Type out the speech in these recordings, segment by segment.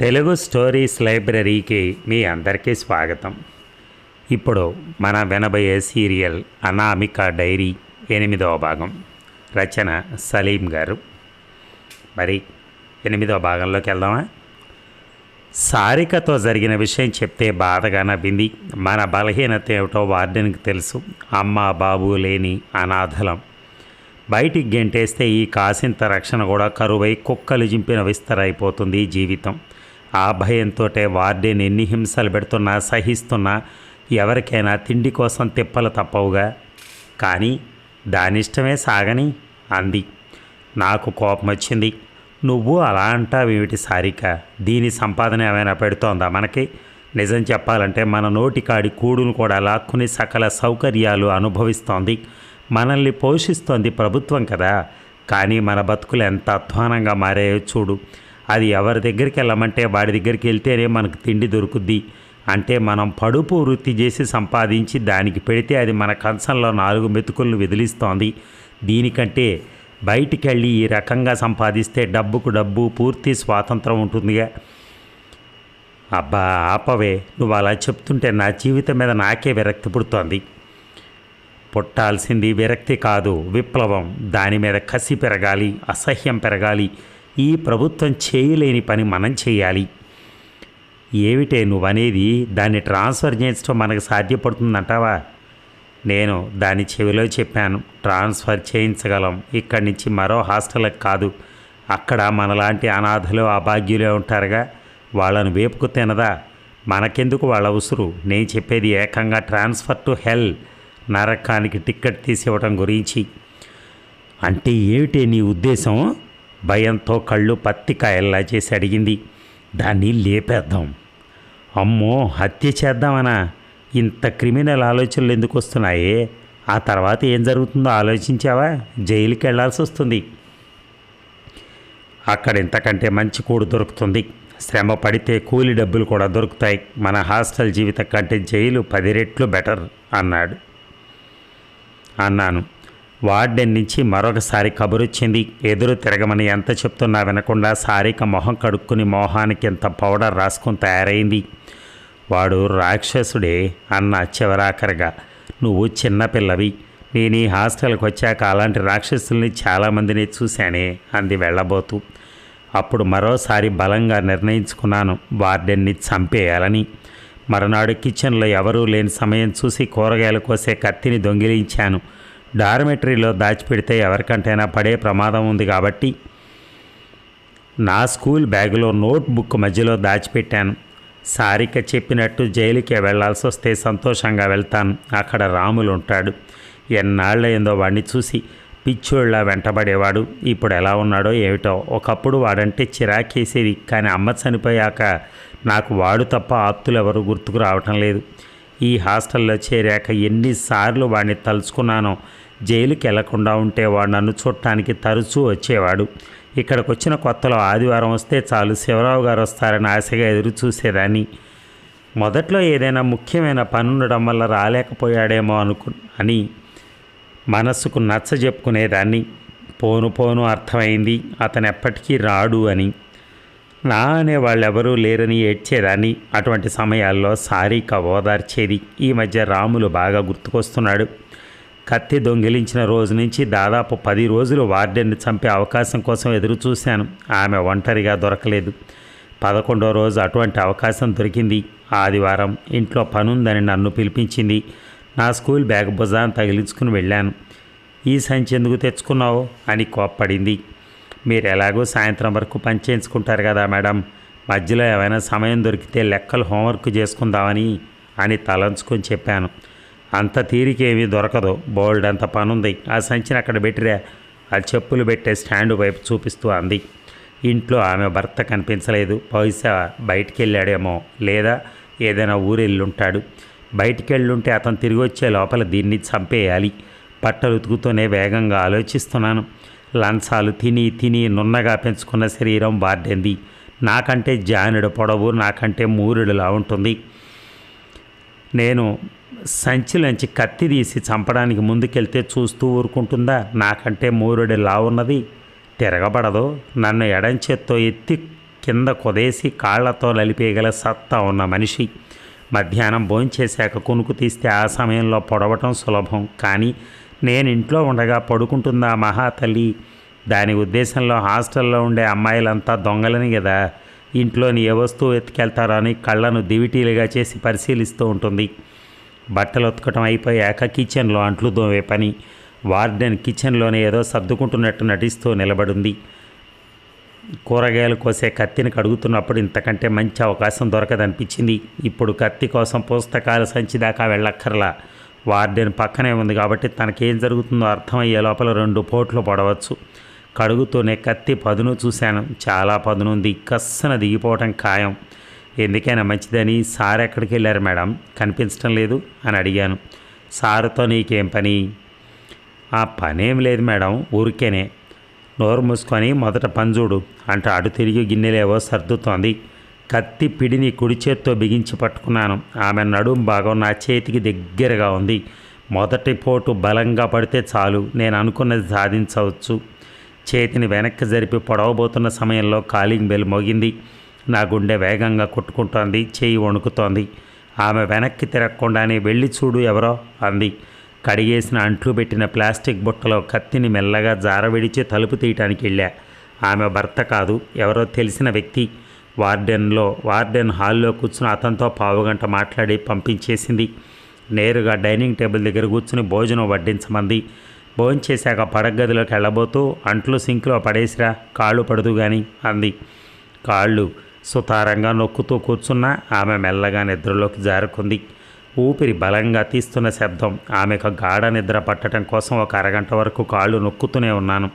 Telugu stories లైబ్రరీకి మీ అందరికీ స్వాగతం. ఇప్పుడు మన వినబోయే సీరియల్ అనామిక డైరీ ఎనిమిదవ భాగం. రచన సలీం గారు. మరి ఎనిమిదవ భాగంలోకి వెళ్దామా? సారికతో జరిగిన విషయం చెప్తే బాధగా నవ్వింది. మన బలహీనత ఏమిటో వార్డెన్కి తెలుసు. అమ్మ బాబు లేని అనాథలం. బయటికి గెంటేస్తే ఈ కాసింత రక్షణ కూడా కరువై కుక్కలు జింపిన విస్తరైపోతుంది జీవితం. ఆ భయంతోటే వార్డెన్ ఎన్ని హింసలు పెడుతున్నా సహిస్తున్నా ఎవరికైనా తిండి కోసం తిప్పలు తప్పవుగా. కానీ దానిష్టమే సాగని అంది. నాకు కోపం వచ్చింది నువ్వు అలా అంటావేమిటి సారిక? దీని సంపాదన ఏమైనా పెడుతోందా మనకి? నిజం చెప్పాలంటే మన నోటికాడి కూడును కూడా లాక్కుని సకల సౌకర్యాలు అనుభవిస్తోంది. మనల్ని పోషిస్తోంది ప్రభుత్వం కదా. కానీ మన బతుకులు ఎంత అధ్వానంగా మారాయో చూడు. అది ఎవరి దగ్గరికి వెళ్ళమంటే వాడి దగ్గరికి వెళ్తేనే మనకు తిండి దొరుకుద్ది. అంటే మనం పడుపు వృత్తి చేసి సంపాదించి దానికి పెడితే అది మన కంచంలో నాలుగు మెతుకులను విదిలిస్తోంది. దీనికంటే బయటికి వెళ్ళి ఈ రకంగా సంపాదిస్తే డబ్బుకు డబ్బు పూర్తి స్వాతంత్రం ఉంటుందిగా. అబ్బా ఆపవే నువ్వు అలా చెప్తుంటే నా జీవితం మీద నాకే విరక్తి పుడుతోంది. పుట్టాల్సింది విరక్తి కాదు విప్లవం. దాని మీద కసి పెరగాలి అసహ్యం పెరగాలి. ఈ ప్రభుత్వం చేయలేని పని మనం చేయాలి. ఏమిటే నువ్వనేది? దాన్ని ట్రాన్స్ఫర్ చేయించడం మనకు సాధ్యపడుతుందంటావా? నేను దాని చెవిలో చెప్పాను ట్రాన్స్ఫర్ చేయించగలం. ఇక్కడి నుంచి మరో హాస్టల్కి కాదు. అక్కడ మనలాంటి అనాథలు అభాగ్యులే ఉంటారుగా. వాళ్ళను వేపుకు తినదా? మనకెందుకు వాళ్ళ ఉసురు? నేను చెప్పేది ఏకంగా ట్రాన్స్ఫర్ టు హెల్ నరకానికి టిక్కెట్ తీసివ్వటం గురించి. అంటే ఏమిటి నీ ఉద్దేశం? భయంతో కళ్ళు పత్తికాయల్లా చేసి అడిగింది. దాన్ని లేపేద్దాం. అమ్మో హత్య చేద్దామనా? ఇంత క్రిమినల్ ఆలోచనలు ఎందుకు వస్తున్నాయే? ఆ తర్వాత ఏం జరుగుతుందో ఆలోచించావా? జైలుకి వెళ్ళాల్సి వస్తుంది. అక్కడ ఇంతకంటే మంచి కూడు దొరుకుతుంది. శ్రమ పడితే కూలి డబ్బులు కూడా దొరుకుతాయి. మన హాస్టల్ జీవితం కంటే జైలు పది రెట్లు బెటర్ అన్నాడు. అన్నాను. వార్డెన్ నుంచి మరొకసారి కబురొచ్చింది. ఎదురు తిరగమని ఎంత చెప్తున్నా వినకుండా సారిక మొహం కడుక్కుని మొహానికి ఎంత పౌడర్ రాసుకుని తయారైంది. వాడు రాక్షసుడే అన్న చివరాఖరిగా. నువ్వు చిన్నపిల్లవి నేను ఈ హాస్టల్కి వచ్చాక అలాంటి రాక్షసుల్ని చాలామందిని చూశానే అంది వెళ్ళబోతూ. అప్పుడు మరోసారి బలంగా నిర్ణయించుకున్నాను. వార్డెన్ని చంపేయాలని. మరునాడు కిచెన్లో ఎవరూ లేని సమయం చూసి కూరగాయలు కోసే కత్తిని దొంగిలించాను. డార్మెటరీలో దాచిపెడితే ఎవరికంటైనా పడే ప్రమాదం ఉంది కాబట్టి నా స్కూల్ బ్యాగులో నోట్ బుక్ మధ్యలో దాచిపెట్టాను సారిక చెప్పినట్టు జైలుకే వెళ్ళాల్సి వస్తే సంతోషంగా వెళ్తాను. అక్కడ రాములు ఉంటాడు. ఎన్నాళ్ళయిందో వాడిని చూసి పిచ్చోళ్ళ వెంటబడేవాడు. ఇప్పుడు ఎలా ఉన్నాడో ఏమిటో ఒకప్పుడు వాడంటే చిరాకేసేది. కానీ అమ్మ చనిపోయాక నాకు వాడు తప్ప ఆప్తులు ఎవరు గుర్తుకు రావటం లేదు. ఈ హాస్టల్లో చేరాక ఎన్నిసార్లు వాడిని తలుచుకున్నానో జైలుకి వెళ్ళకుండా ఉంటే వాడు నన్ను చూడటానికి తరచూ వచ్చేవాడు. ఇక్కడికి వచ్చిన కొత్తలో ఆదివారం వస్తే చాలు శివరావు గారు వస్తారని ఆశగా ఎదురు చూసేదాన్ని మొదట్లో ఏదైనా ముఖ్యమైన పని ఉండడం వల్ల రాలేకపోయాడేమో అనుకు అని మనస్సుకు నచ్చ చెప్పుకునేదాన్ని పోను పోను అర్థమైంది అతను ఎప్పటికీ రాడు అని. నా అనే వాళ్ళెవరూ లేరని ఏడ్చేదాన్ని. అటువంటి సమయాల్లో సారీక ఓదార్చేది ఈ మధ్య రాములు బాగా గుర్తుకొస్తున్నాడు. కత్తి దొంగిలించిన రోజు నుంచి దాదాపు పది రోజులు వార్డెన్ని చంపే అవకాశం కోసం ఎదురు చూశాను ఆమె ఒంటరిగా దొరకలేదు. పదకొండో రోజు అటువంటి అవకాశం దొరికింది. ఆదివారం ఇంట్లో పనుందని నన్ను పిలిపించింది. నా స్కూల్ బ్యాగ్ భుజాన్ని తగిలించుకుని వెళ్ళాను. ఈ సంచి ఎందుకు తెచ్చుకున్నావు? అని కోప్పడింది. మీరు ఎలాగో సాయంత్రం వరకు పని చేయించుకుంటారు కదా మేడం. మధ్యలో ఏమైనా సమయం దొరికితే లెక్కలు హోంవర్క్ చేసుకుందామని అని తలంచుకొని చెప్పాను. అంత తీరికేమీ దొరకదు. బోల్డ్ అంత పనుంది. ఆ సంచిని అక్కడ పెట్టిరా. ఆ చెప్పులు పెట్టే స్టాండ్ వైపు చూపిస్తూ అంది. ఇంట్లో ఆమె భర్త కనిపించలేదు. బహుశా బయటికి వెళ్ళాడేమో లేదా ఏదైనా ఊరెళ్ళుంటాడు. బయటికి వెళ్ళుంటే అతను తిరిగి వచ్చే లోపల దీన్ని చంపేయాలి. పట్టలు ఉతుకుతూనే వేగంగా ఆలోచిస్తున్నాను. లంచాలు తిని తిని నున్నగా పెంచుకున్న శరీరం బార్డెంది నాకంటే జానుడు పొడవు నాకంటే మూరుడులా ఉంటుంది. నేను సంచిలోంచి కత్తి తీసి చంపడానికి ముందుకెళ్తే చూస్తూ ఊరుకుంటుందా? నాకంటే మూరుడి లా ఉన్నది. తిరగబడదు. నన్ను ఎడం చేత్తో ఎత్తి కింద కొదేసి కాళ్ళతో నలిపేయగల సత్తా ఉన్న మనిషి. మధ్యాహ్నం భోంచేశాక కునుకు తీస్తే ఆ సమయంలో పొడవటం సులభం. కానీ నేను ఇంట్లో ఉండగా పడుకుంటుందా మహాతల్లి? దాని ఉద్దేశంలో హాస్టల్లో ఉండే అమ్మాయిలంతా దొంగలని కదా ఇంట్లోని ఏ వస్తువు ఎత్తుకెళ్తారో అని కళ్ళను దివిటీలుగా చేసి పరిశీలిస్తూ ఉంటుంది. బట్టలు ఉతకటం అయిపోయాక కిచెన్లో అంట్లు దోమే పని. వార్డెన్ కిచెన్లోనే ఏదో సర్దుకుంటున్నట్టు నటిస్తూ నిలబడింది. కూరగాయలు కోసే కత్తిని కడుగుతున్నప్పుడు ఇంతకంటే మంచి అవకాశం దొరకదనిపించింది. ఇప్పుడు కత్తి కోసం పుస్తకాలు సంచి దాకా వెళ్ళక్కర్లా. వార్డెన్ పక్కనే ఉంది కాబట్టి తనకేం జరుగుతుందో అర్థమయ్యే లోపల రెండు పోట్లు పడవచ్చు. కడుగుతూనే కత్తి పదును చూశాను. చాలా పదునుంది కస్సన దిగిపోవటం ఖాయం. ఎందుకైనా మంచిదని సార్ ఎక్కడికి వెళ్ళారు మేడం? కనిపించడం లేదు అని అడిగాను. సారుతో నీకేం పని? ఆ పనేం లేదు మేడం. ఊరికేనే. నోరు మూసుకొని మొదట పంజుడు అంటూ అటు తిరిగి గిన్నెలేవో సర్దుతోంది. కత్తి పిడిని కుడి చేత్తో బిగించి పట్టుకున్నాను. ఆమె నడుం భాగం నా చేతికి దగ్గరగా ఉంది. మొదటి పోటు బలంగా పడితే చాలు. నేను అనుకున్నది సాధించవచ్చు. చేతిని వెనక్కి జరిపి పొడవబోతున్న సమయంలో కాలింగ్ బెల్ మోగింది. నా గుండె వేగంగా కొట్టుకుంటోంది. చేయి వణుకుతోంది. ఆమె వెనక్కి తిరగకుండానే వెళ్ళి చూడు ఎవరో అంది. కడిగేసిన అంట్లు పెట్టిన ప్లాస్టిక్ బుట్టలో కత్తిని మెల్లగా జారవిడిచి తలుపు తీయటానికి వెళ్ళా. ఆమె భర్త కాదు ఎవరో తెలిసిన వ్యక్తి. వార్డెన్లో వార్డెన్ హాల్లో కూర్చుని అతనితో పావుగంట మాట్లాడి పంపించేసింది. నేరుగా డైనింగ్ టేబుల్ దగ్గర కూర్చుని భోజనం వడ్డించమంది. భోజనం చేశాక పడగదిలోకి వెళ్ళబోతూ అంట్లు సింక్లో పడేసిరా కాళ్ళు పడదు కానీ అంది. కాళ్ళు సుతారంగా నొక్కుతూ కూర్చున్న ఆమె మెల్లగా నిద్రలోకి జారుకుంది. ఊపిరి బలంగా తీస్తున్న శబ్దం ఆమెకు గాఢ నిద్ర పట్టడం కోసం ఒక అరగంట వరకు కాళ్ళు నొక్కుతూనే ఉన్నాను.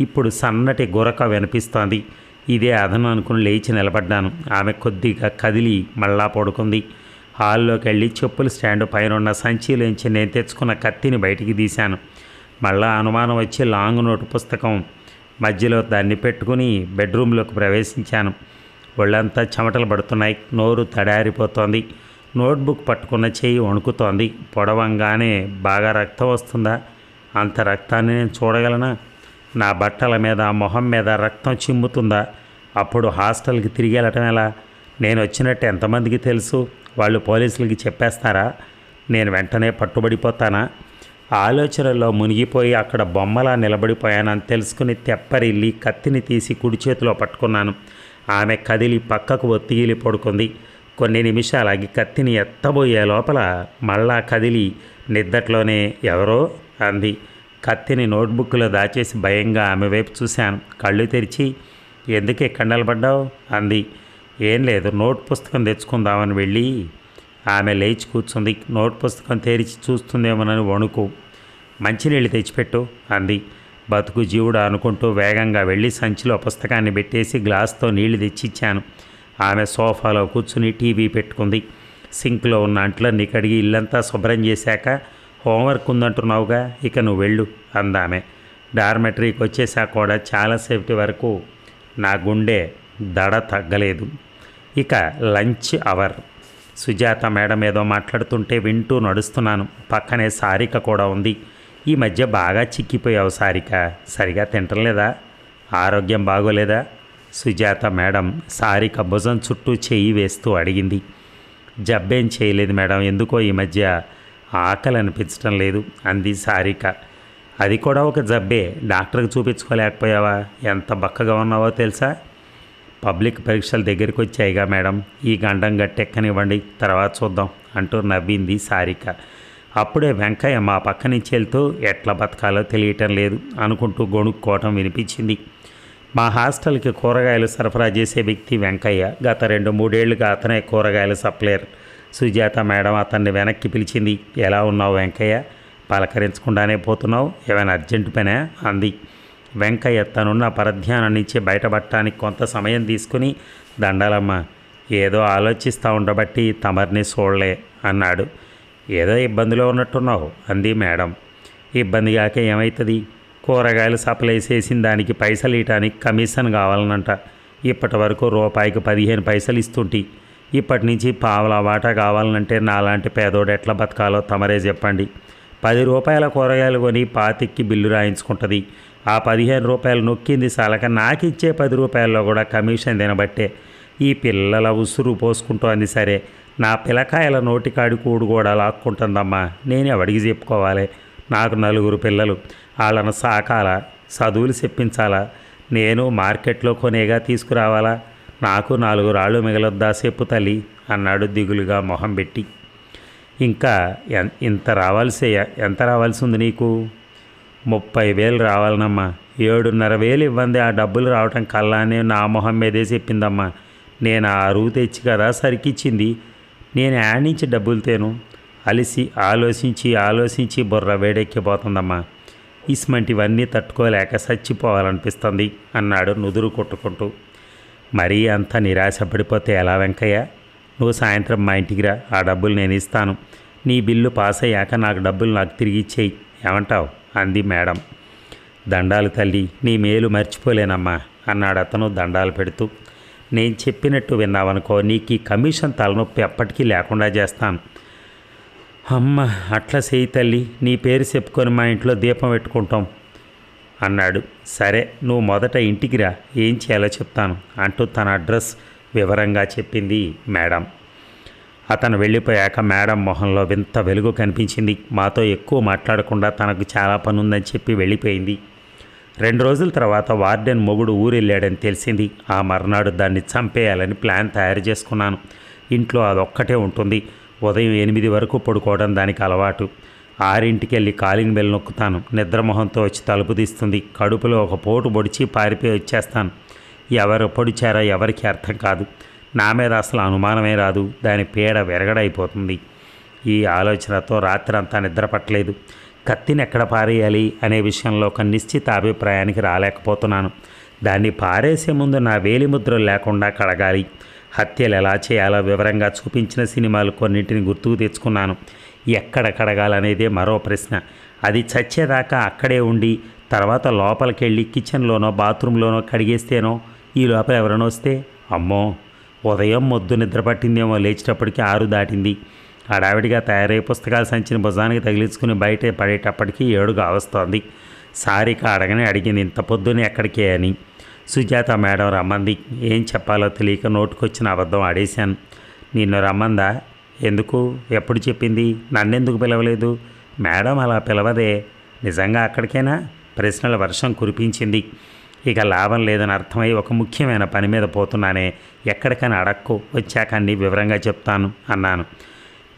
ఇప్పుడు సన్నటి గురక వినిపిస్తోంది. ఇదే అదను అనుకుని లేచి నిలబడ్డాను. ఆమె కొద్దిగా కదిలి మళ్ళా పడుకుంది. హాల్లోకి వెళ్ళి చెప్పుల స్టాండ్ పైన ఉన్న సంచిలోంచి నేను తెచ్చుకున్న కత్తిని బయటికి తీశాను. మళ్ళా అనుమానం వచ్చి లాంగ్ నోటు పుస్తకం మధ్యలో దాన్ని పెట్టుకుని బెడ్రూమ్లోకి ప్రవేశించాను. ఒళ్ళంతా చెమటలు పడుతున్నాయి. నోరు తడారిపోతోంది. నోట్బుక్ పట్టుకున్న చేయి వణుకుతోంది. పొడవంగానే బాగా రక్తం వస్తుందా? అంత రక్తాన్ని నేను చూడగలనా? నా బట్టల మీద మొహం మీద రక్తం చిమ్ముతుందా? అప్పుడు హాస్టల్కి తిరిగి వెళ్ళటం ఎలా? నేను వచ్చినట్టు ఎంతమందికి తెలుసు? వాళ్ళు పోలీసులకి చెప్పేస్తారా? నేను వెంటనే పట్టుబడిపోతానా? ఆలోచనలో మునిగిపోయి అక్కడ బొమ్మలా నిలబడిపోయానని తెలుసుకుని తెప్పరిల్లి కత్తిని తీసి కుడి చేతిలో పట్టుకున్నాను. ఆమె కదిలి పక్కకు ఒత్తిగిలి పడుకుంది. కొన్ని నిమిషాలకి కత్తిని ఎత్తబోయే లోపల మళ్ళా కదిలి నిద్దట్లోనే ఎవరో? అంది. కత్తిని నోట్బుక్లో దాచేసి భయంగా ఆమె వైపు చూశాను. కళ్ళు తెరిచి ఎందుకే కండలపడ్డావు అంది. ఏం లేదు నోట్ పుస్తకం తెచ్చుకుందామని వెళ్ళి ఆమె లేచి కూర్చుంది. నోట్ పుస్తకం తెరిచి చూస్తుందేమోనని వణుకు. మంచినీళ్ళు తెచ్చిపెట్టు అంది. బతుకు జీవుడు అనుకుంటూ వేగంగా వెళ్ళి సంచిలో పుస్తకాన్ని పెట్టేసి గ్లాస్తో నీళ్ళు తెచ్చిచ్చాను. ఆమె సోఫాలో కూర్చుని టీవీ పెట్టుకుంది. సింక్లో ఉన్న అంట్లన్నీ కడిగి ఇల్లంతా శుభ్రం చేశాక హోంవర్క్ ఉందంటున్నావుగా ఇక నువ్వు వెళ్ళు అందామె. డార్మెటరీకి వచ్చేసా కూడా చాలా సేఫ్టీ వరకు నా గుండె దడ తగ్గలేదు. ఇక లంచ్ అవర్. సుజాత మేడం ఏదో మాట్లాడుతుంటే వింటూ నడుస్తున్నాను. పక్కనే సారిక కూడా ఉంది. ఈ మధ్య బాగా చిక్కిపోయావు సారిక. సరిగా తింటలేదా? ఆరోగ్యం బాగోలేదా? సుజాత మేడం సారిక భుజం చుట్టూ చెయ్యి వేస్తూ అడిగింది. జబ్బేం చేయలేదు మేడం ఎందుకో ఈ మధ్య ఆకలి అనిపించడం లేదు అంది సారిక. అది కూడా ఒక జబ్బే. డాక్టర్కి చూపించుకోలేకపోయావా? ఎంత బక్కగా ఉన్నావో తెలుసా? పబ్లిక్ పరీక్షలు దగ్గరికి వచ్చాయిగా మేడం. ఈ గండం గట్టెక్కనివ్వండి తర్వాత చూద్దాం అంటూ నవ్వింది సారిక. అప్పుడే వెంకయ్య మా పక్క నుంచి వెళ్తూ ఎట్లా బతకాలో తెలియటం లేదు అనుకుంటూ గొణుక్కోవటం వినిపించింది. మా హాస్టల్కి కూరగాయలు సరఫరా చేసే వ్యక్తి వెంకయ్య. గత రెండు మూడేళ్ళుగా అతనే కూరగాయల సప్లయర్. సుజాత మేడం అతన్ని వెనక్కి పిలిచింది. ఎలా ఉన్నావు వెంకయ్య? పలకరించకుండానే పోతున్నావు? ఏమైనా అర్జెంటు పనే అంది. వెంకయ్య తనున్న పరధ్యానం నుంచి బయటపడటానికి కొంత సమయం తీసుకుని దండాలమ్మ ఏదో ఆలోచిస్తూ ఉండబట్టి తమరిని చూడలే అన్నాడు. ఏదో ఇబ్బందిలో ఉన్నట్టున్నావు అంది మేడం. ఇబ్బంది కాక ఏమవుతుంది కూరగాయలు సప్లై చేసిన దానికి పైసలు ఇవ్వటానికి కమిషన్ కావాలనంట. ఇప్పటి వరకు రూపాయికి పదిహేను పైసలు ఇస్తుంటే. ఇప్పటి నుంచి పావుల వాటా కావాలంటే నాలాంటి పేదోడు ఎట్లా బతకాలో తమరే చెప్పండి. పది రూపాయల కూరగాయలు కొని పాతిక్కి బిల్లు రాయించుకుంటుంది. ఆ పదిహేను రూపాయలు నొక్కింది సాలక నాకు ఇచ్చే పది రూపాయల్లో కూడా కమిషన్ తినబట్టే. ఈ పిల్లల ఉసురు పోసుకుంటోంది సరే. నా పిల్లకాయల నోటికాడి కూడు కూడా లాక్కుంటుందమ్మా. నేను ఎవడికి చెప్పుకోవాలి? నాకు నలుగురు పిల్లలు. వాళ్ళను సాకాలా? చదువులు చెప్పించాలా? నేను మార్కెట్లో కొనేగా తీసుకురావాలా? నాకు నాలుగు రాళ్ళు మిగలొద్దా చెప్పు తల్లి అన్నాడు దిగులుగా మొహం పెట్టి. ఇంకా ఎన్- ఇంత రావాల్సి ఎంత రావాల్సి ఉంది నీకు? ముప్పై వేలు రావాలనమ్మా. ఏడున్నర వేలు ఇవ్వండి ఆ డబ్బులు రావటం కల్లానే నా మొహం మీదే చెప్పిందమ్మా. నేను ఆ అరువు తెచ్చి కదా సరికిచ్చింది. నేను యాడ్ నుంచి డబ్బులు తేను. అలిసి ఆలోచించి ఆలోచించి బుర్ర వేడెక్కిపోతుందమ్మా. ఇస్మంటివన్నీ తట్టుకోలేక చచ్చిపోవాలనిపిస్తుంది అన్నాడు నుదురు కొట్టుకుంటూ. మరీ అంత నిరాశపడిపోతే ఎలా వెంకయ్య? నువ్వు సాయంత్రం మా ఇంటికి రా ఆ డబ్బులు నేను ఇస్తాను. నీ బిల్లు పాస్ అయ్యాక నాకు డబ్బులు నాకు తిరిగి ఇచ్చేయి. ఏమంటావు? అంది మేడం. దండాలు తల్లి నీ మేలు మర్చిపోలేనమ్మా అన్నాడు అతను దండాలు పెడుతూ. నేను చెప్పినట్టు విన్నావనుకో నీకు ఈ కమిషన్ తలనొప్పి ఎప్పటికీ లేకుండా చేస్తాను. అమ్మ అట్లా చేయి తల్లి నీ పేరు చెప్పుకొని మా ఇంట్లో దీపం పెట్టుకుంటాం. అన్నాడు. సరే నువ్వు మొదట ఇంటికి రా. ఏం చేయాలో చెప్తాను అంటూ తన అడ్రస్ వివరంగా చెప్పింది మేడం. అతను వెళ్ళిపోయాక మేడం మొహంలో వింత వెలుగు కనిపించింది. మాతో ఎక్కువ మాట్లాడకుండా తనకు చాలా పని ఉందని చెప్పి వెళ్ళిపోయింది. రెండు రోజుల తర్వాత వార్డెన్ మొగుడు ఊరెళ్ళాడని తెలిసింది. ఆ మర్నాడు దాన్ని చంపేయాలని ప్లాన్ తయారు చేసుకున్నాను. ఇంట్లో అదొక్కటే ఉంటుంది. ఉదయం ఎనిమిది వరకు పడుకోవడం దానికి అలవాటు. ఆరింటికి వెళ్ళి కాలింగ్ బెల్ నొక్కుతాను నిద్రమొహంతో వచ్చి తలుపు తీస్తుంది. కడుపులో ఒక పోటు పొడిచి పారిపోయి వచ్చేస్తాను. ఎవరు పొడిచారో ఎవరికి అర్థం కాదు. నా మీద అసలు అనుమానమే రాదు. దాని పీడ వెరగడైపోతుంది. ఈ ఆలోచనతో రాత్రంతా నిద్ర పట్టలేదు. కత్తిని ఎక్కడ పారేయాలి అనే విషయంలో ఒక నిశ్చిత అభిప్రాయానికి రాలేకపోతున్నాను. దాన్ని పారేసే ముందు నా వేలిముద్రలు లేకుండా కడగాలి. హత్యలు ఎలా చేయాలో వివరంగా చూపించిన సినిమాలు కొన్నింటిని గుర్తుకు తెచ్చుకున్నాను. ఎక్కడ కడగాలనేదే మరో ప్రశ్న. అది చచ్చేదాకా అక్కడే ఉండి తర్వాత లోపలికి వెళ్ళి కిచెన్లోనో బాత్రూంలోనో కడిగేస్తేనో ఈ లోపల ఎవరైనా వస్తే అమ్మో ఉదయం మొద్దు నిద్ర పట్టిందేమో లేచేటప్పటికి ఆరు దాటింది. హడావిడిగా తయారై పుస్తకాలు సంచిన భుజానికి తగిలించుకుని బయట పడేటప్పటికి ఏడుగా వస్తోంది సారిక అడగని అడిగింది ఇంత పొద్దునే ఎక్కడికే? అని. సుజాత మేడం రమ్మంది. ఏం చెప్పాలో తెలియక నోటుకొచ్చిన అబద్ధం ఆడేశాను. నిన్ను రమ్మందా? ఎందుకు? ఎప్పుడు చెప్పింది? నన్నెందుకు పిలవలేదు? మేడం అలా పిలవదే. నిజంగా అక్కడికైనా? ప్రశ్నల వర్షం కురిపించింది. ఇక లాభం లేదని అర్థమై ఒక ముఖ్యమైన పని మీద పోతున్నానే. ఎక్కడికైనా అడక్కు. వచ్చాక అన్ని వివరంగా చెప్తాను అన్నాను.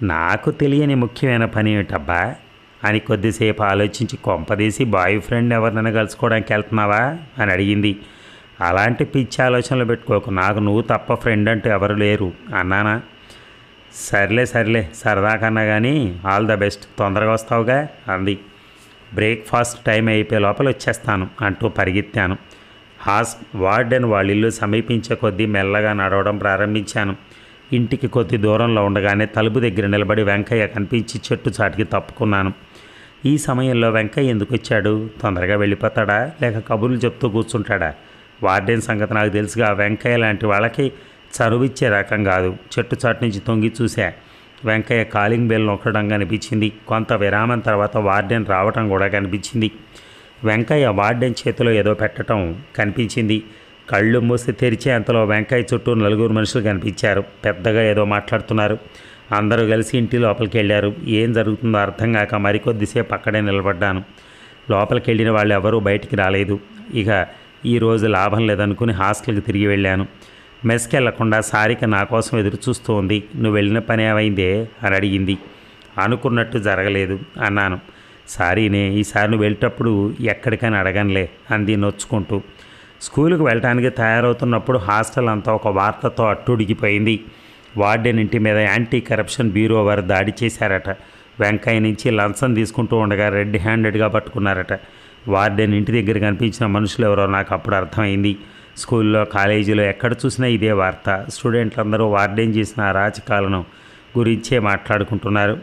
నాకు తెలియని ముఖ్యమైన పని ఏమిటబ్బా? అని కొద్దిసేపు ఆలోచించి కొంపదీసి బాయ్ ఫ్రెండ్ ఎవరినైనా కలుసుకోవడానికి వెళ్తున్నావా? అని అడిగింది. అలాంటి పిచ్చి ఆలోచనలు పెట్టుకోకు. నాకు నువ్వు తప్ప ఫ్రెండ్ అంటూ ఎవరు లేరు అన్నానా? సర్లే సర్లే. సరదా కన్నా కానీ ఆల్ ద బెస్ట్. తొందరగా వస్తావుగా? అంది. బ్రేక్ఫాస్ట్ టైం అయిపోయే లోపల వచ్చేస్తాను అంటూ పరిగెత్తాను. హాస్ వార్డెన్ వాళ్ళ ఇల్లు సమీపించే కొద్దీ మెల్లగా నడవడం ప్రారంభించాను. ఇంటికి కొద్ది దూరంలో ఉండగానే తలుపు దగ్గర నిలబడి వెంకయ్య కనిపించి చెట్టు చాటికి తప్పుకున్నాను. ఈ సమయంలో వెంకయ్య ఎందుకు వచ్చాడు? తొందరగా వెళ్ళిపోతాడా? లేక కబుర్లు చెప్తూ కూర్చుంటాడా? వార్డెన్ సంగతి నాకు తెలుసుగా. వెంకయ్య లాంటి వాళ్ళకి చనువిచ్చే రకం కాదు. చెట్టు చాటు నుంచి తొంగి చూశా. వెంకయ్య కాలింగ్ బెల్ నొక్కడం కనిపించింది కొంత విరామం తర్వాత వార్డెన్ రావటం కూడా కనిపించింది. వెంకయ్య వార్డెన్ చేతిలో ఏదో పెట్టడం కనిపించింది. కళ్ళు మూసి తెరిచే అంతలో వెంకయ్య చుట్టూ నలుగురు మనుషులు కనిపించారు. పెద్దగా ఏదో మాట్లాడుతున్నారు. అందరూ కలిసి ఇంటి లోపలికి వెళ్ళారు. ఏం జరుగుతుందో అర్థం కాక మరికొద్దిసేపు అక్కడే నిలబడ్డాను. లోపలికి వెళ్ళిన వాళ్ళు ఎవరూ బయటికి రాలేదు. ఇక ఈరోజు లాభం లేదనుకుని హాస్టల్కి తిరిగి వెళ్ళాను. మెస్కెళ్ళకుండా సారిక నా కోసం ఎదురు ఉంది నువ్వు వెళ్ళిన పని ఏమైందే? అని అడిగింది. అనుకున్నట్టు జరగలేదు అన్నాను. సారీనే ఈసారి నువ్వు వెళ్ళేటప్పుడు ఎక్కడికైనా అడగనులే అంది నొచ్చుకుంటూ. స్కూలుకు వెళ్ళటానికి తయారవుతున్నప్పుడు హాస్టల్ అంతా ఒక వార్తతో అట్టుడిగిపోయింది వార్డెన్ ఇంటి మీద యాంటీ కరప్షన్ బ్యూరో వారు దాడి చేశారట. వెంకయ్య నుంచి లంచం తీసుకుంటూ ఉండగా రెడ్ హ్యాండెడ్గా పట్టుకున్నారట. వార్డెన్ ఇంటి దగ్గర కనిపించిన మనుషులు ఎవరో నాకు అప్పుడు అర్థమైంది. స్కూల్లో కాలేజీలో ఎక్కడ చూసినా ఇదే వార్త. స్టూడెంట్లందరూ వార్డెన్ చేసిన అరాచకాలను గురించే మాట్లాడుకుంటున్నారు.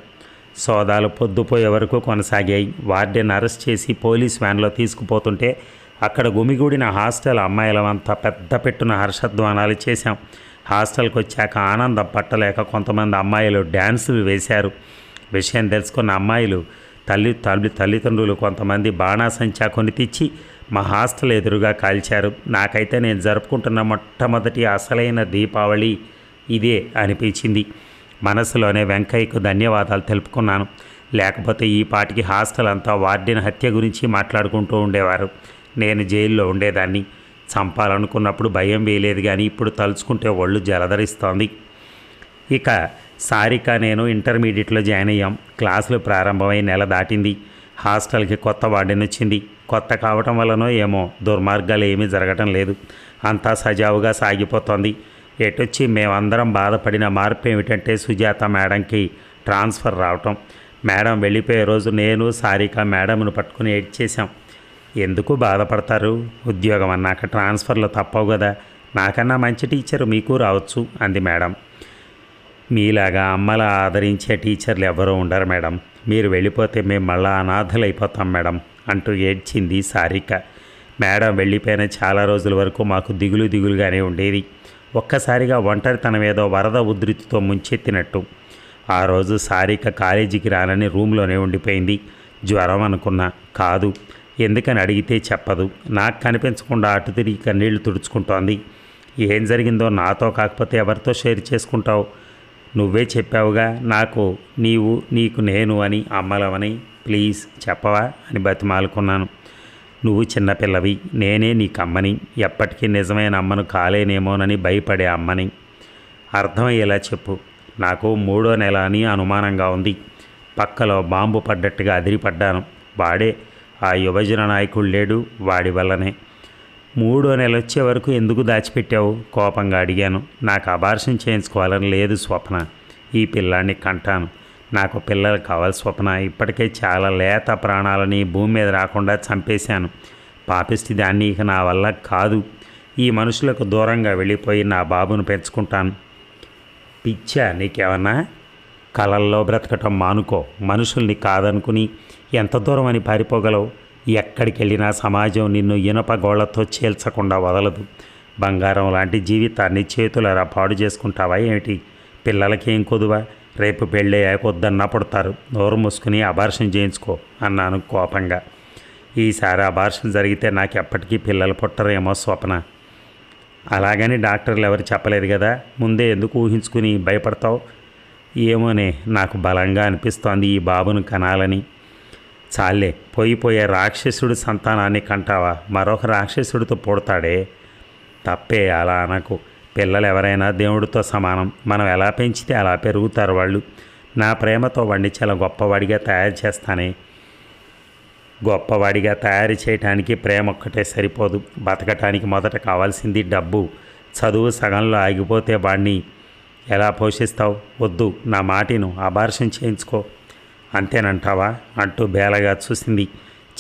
సోదాలు పొద్దుపోయే వరకు కొనసాగాయి. వార్డెన్ అరెస్ట్ చేసి పోలీస్ వ్యాన్లో తీసుకుపోతుంటే అక్కడ గుమిగూడిన హాస్టల్ అమ్మాయిలమంతా పెద్ద పెట్టున హర్షధ్వానాలు చేశాం. హాస్టల్కి వచ్చాక ఆనందం పట్టలేక కొంతమంది అమ్మాయిలు డ్యాన్సులు వేశారు. విషయం తెలుసుకున్న అమ్మాయిలు తల్లి తల్లి తల్లిదండ్రులు కొంతమంది బాణాసంచా కొని తెచ్చి మా హాస్టల్ ఎదురుగా కాల్చారు. నాకైతే నేను జరుపుకుంటున్న మొట్టమొదటి అసలైన దీపావళి ఇదే అనిపించింది. మనసులోనే వెంకయ్యకు ధన్యవాదాలు తెలుపుకున్నాను. లేకపోతే ఈ పాటికి హాస్టల్ అంతా వార్డెన్ హత్య గురించి మాట్లాడుకుంటూ ఉండేవారు. నేను జైల్లో ఉండేదాన్ని. చంపాలనుకున్నప్పుడు భయం వేయలేదు కానీ ఇప్పుడు తలుచుకుంటే ఒళ్ళు జలధరిస్తోంది ఇక సారిక నేను ఇంటర్మీడియట్లో జాయిన్ అయ్యాం. క్లాసులు ప్రారంభమై నెల దాటింది. హాస్టల్కి కొత్త వార్డెన్ వచ్చింది. కొత్త కావటం వల్లనో ఏమో దుర్మార్గాలు ఏమీ జరగటం లేదు. అంతా సజావుగా సాగిపోతోంది. ఎటొచ్చి మేమందరం బాధపడిన మార్పు ఏమిటంటే సుజాత మేడంకి ట్రాన్స్ఫర్ రావటం. మేడం వెళ్ళిపోయే రోజు నేను సారిక మేడంను పట్టుకుని ఏడ్చేశాం. ఎందుకు బాధపడతారు? ఉద్యోగం అన్నాక ట్రాన్స్ఫర్లు తప్పవు కదా నాకన్నా మంచి టీచర్ మీకు రావచ్చు అంది మేడం. మీలాగా అమ్మలా ఆదరించే టీచర్లు ఎవరూ ఉండరు మేడం. మీరు వెళ్ళిపోతే మేము మళ్ళా అనాథలైపోతాం మేడం అంటూ ఏడ్చింది సారిక. మేడం వెళ్ళిపోయిన చాలా రోజుల వరకు మాకు దిగులు దిగులుగానే ఉండేది. ఒక్కసారిగా ఒంటరితనం ఏదో వరద ఉధృతితో ముంచెత్తినట్టు. ఆ రోజు సారిక కాలేజీకి రానని రూమ్లోనే ఉండిపోయింది. జ్వరం అనుకున్నా. కాదు ఎందుకని అడిగితే చెప్పదు. నాకు కనిపించకుండా అటు తిరిగి కన్నీళ్ళు తుడుచుకుంటోంది. ఏం జరిగిందో నాతో కాకపోతే ఎవరితో షేర్ చేసుకుంటావు? నువ్వే చెప్పావుగా నాకు నీవు నీకు నేను అని అమ్మలవని. ప్లీజ్ చెప్పవా అని బతిమాలుకున్నాను. నువ్వు చిన్నపిల్లవి నేనే నీకు అమ్మని ఎప్పటికీ నిజమైన అమ్మను కాలేనేమోనని భయపడే అమ్మని. అర్థమయ్యేలా చెప్పు. నాకు మూడో నెల అని అనుమానంగా ఉంది. పక్కలో బాంబు పడ్డట్టుగా అదిరిపడ్డాను. వాడే ఆ యువజన నాయకుడు లేడు వాడి వల్లనే. మూడో నెల వచ్చే వరకు ఎందుకు దాచిపెట్టావు? కోపంగా అడిగాను. నాకు అబార్షన్ చేయించుకోవాలని లేదు స్వప్న. ఈ పిల్లాన్ని కంటాను. నాకు పిల్లలు కావాలి స్వప్న. ఇప్పటికే చాలా లేత ప్రాణాలని భూమి మీద రాకుండా చంపేశాను. పాపిస్తే దాన్ని ఇక నా వల్ల కాదు. ఈ మనుషులకు దూరంగా వెళ్ళిపోయి నా బాబును పెంచుకుంటాను. పిచ్చా నీకేమన్నా? కలల్లో బ్రతకటం మానుకో. మనుషుల్ని కాదనుకుని ఎంత దూరం అని పారిపోగలవు? ఎక్కడికి వెళ్ళినా సమాజం నిన్ను ఇనప గోళ్ళతో చేల్చకుండా వదలదు. బంగారం లాంటి జీవితాన్ని చేతులరా పాడు చేసుకుంటావా ఏమిటి? పిల్లలకేం కొదువా? రేపు పెళ్ళి వద్దన్నా పుడతారు. నోరు మూసుకుని అబార్షన్ చేయించుకో అన్నాను కోపంగా. ఈసారి అబార్షన్ జరిగితే నాకు ఎప్పటికీ పిల్లలు పుట్టరేమో స్వప్న. అలాగని డాక్టర్లు ఎవరు చెప్పలేదు కదా? ముందే ఎందుకు ఊహించుకుని భయపడతావు? ఏమోనే నాకు బలంగా అనిపిస్తోంది ఈ బాబును కనాలని. చాలే పోయి పోయే సంతానాన్ని కంటావా? మరొక రాక్షసుడితో పుడతాడే? తప్పే అలా అనకు. పిల్లలు ఎవరైనా దేవుడితో సమానం. మనం ఎలా పెంచితే అలా పెరుగుతారు వాళ్ళు. నా ప్రేమతో వాడిని చాలా గొప్పవాడిగా తయారు చేస్తానే. గొప్పవాడిగా తయారు చేయటానికి ప్రేమ ఒక్కటే సరిపోదు. బతకటానికి మొదట కావాల్సింది డబ్బు. చదువు సగంలో ఆగిపోతే వాడిని ఎలా పోషిస్తావు? వద్దు నా మాటిను అబార్షన్ చేయించుకో. అంతేనంటావా? అంటూ బేలగా చూసింది.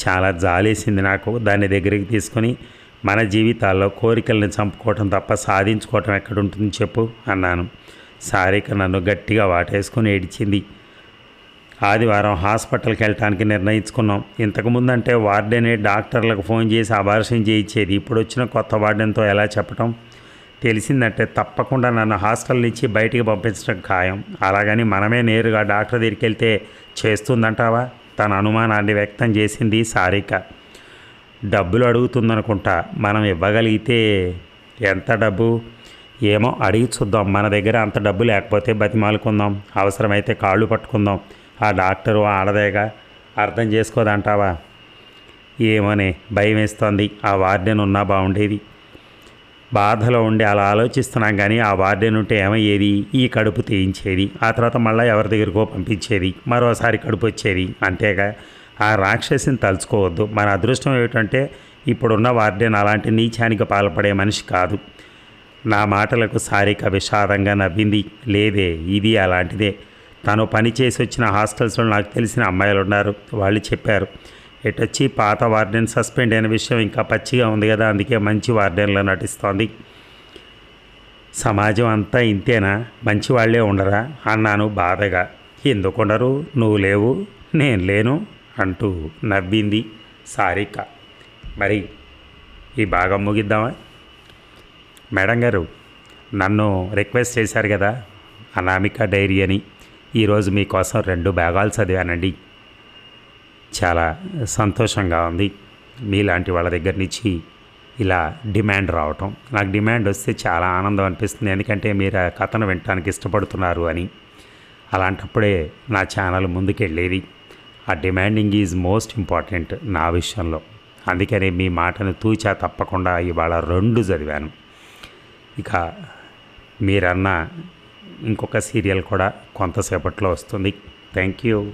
చాలా జాలేసింది నాకు. దాన్ని దగ్గరికి తీసుకొని మన జీవితాల్లో కోరికల్ని చంపుకోవటం తప్ప సాధించుకోవటం ఎక్కడుంటుంది చెప్పు అన్నాను. సారిక నన్ను గట్టిగా వాటేసుకొని ఏడిచింది. ఆదివారం హాస్పిటల్కి వెళ్ళటానికి నిర్ణయించుకున్నాం. ఇంతకుముందు అంటే వార్డెనే డాక్టర్లకు ఫోన్ చేసి అబార్షన్ చేయించేది. ఇప్పుడు వచ్చిన కొత్త వార్డెన్తో ఎలా చెప్పటం? తెలిసిందంటే తప్పకుండా నన్ను హాస్టల్ నుంచి బయటికి పంపించడం ఖాయం. అలాగని మనమే నేరుగా డాక్టర్ దగ్గరికి వెళ్తే చేస్తుందంటావా? తన అనుమానాన్ని వ్యక్తం చేసింది సారిక. డబ్బులు అడుగుతుందనుకుంటా మనం ఇవ్వగలిగితే ఎంత డబ్బు? ఏమో అడిగి చూద్దాం. మన దగ్గర అంత డబ్బు లేకపోతే బతిమాలుకుందాం. అవసరమైతే కాళ్ళు పట్టుకుందాం. ఆ డాక్టరు ఆడదేగా అర్థం చేసుకోదంటావా? ఏమోనే భయం వేస్తోంది ఆ వార్డెన్ ఉన్నా బాగుండేది బాధలో ఉండి అలా ఆలోచిస్తున్నాం కానీ ఆ వార్డెన్ ఉంటే ఏమయ్యేది? ఈ కడుపు తీయించేది. ఆ తర్వాత మళ్ళీ ఎవరి దగ్గరికో పంపించేది. మరోసారి కడుపు వచ్చేది. అంతేగా. ఆ రాక్షసిని తలుచుకోవద్దు. మన అదృష్టం ఏమిటంటే ఇప్పుడున్న వార్డెన్ అలాంటి నీచానికి పాల్పడే మనిషి కాదు. నా మాటలకు సారిక విషాదంగా నవ్వింది. లేదే ఇది అలాంటిదే. తను పని చేసి వచ్చిన హాస్టల్స్లో నాకు తెలిసిన అమ్మాయిలు ఉన్నారు వాళ్ళు చెప్పారు ఎటొచ్చి పాత వార్డెన్ సస్పెండ్ అయిన విషయం ఇంకా పచ్చిగా ఉంది కదా అందుకే మంచి వార్డెన్లో నటిస్తోంది. సమాజం అంతా ఇంతేనా? మంచి వాళ్ళే ఉండరా? అన్నాను బాధగా. ఎందుకుండరు? నువ్వు లేవు నేను లేను అంటూ నవ్వింది సారిక. మరి ఈ భాగం ముగిద్దామా? మేడం గారు నన్ను రిక్వెస్ట్ చేశారు కదా అనామిక డైరీ అని. ఈరోజు మీకోసం రెండు భాగాలు చదివానండి. చాలా సంతోషంగా ఉంది. మీలాంటి వాళ్ళ దగ్గర నుంచి ఇలా డిమాండ్ రావటం. నాకు డిమాండ్ వస్తే చాలా ఆనందం అనిపిస్తుంది. ఎందుకంటే మీరు ఆ కథను వినటానికి ఇష్టపడుతున్నారు అని. అలాంటప్పుడే నా ఛానల్ ముందుకెళ్ళేది. ఆ డిమాండింగ్ ఈజ్ మోస్ట్ ఇంపార్టెంట్ నా విషయంలో. అందుకనే మీ మాటను తూచా తప్పకుండా ఇవాళ రెండు చదివాను. ఇక మీరన్న ఇంకొక సీరియల్ కూడా కొంతసేపట్లో వస్తుంది. Thank you.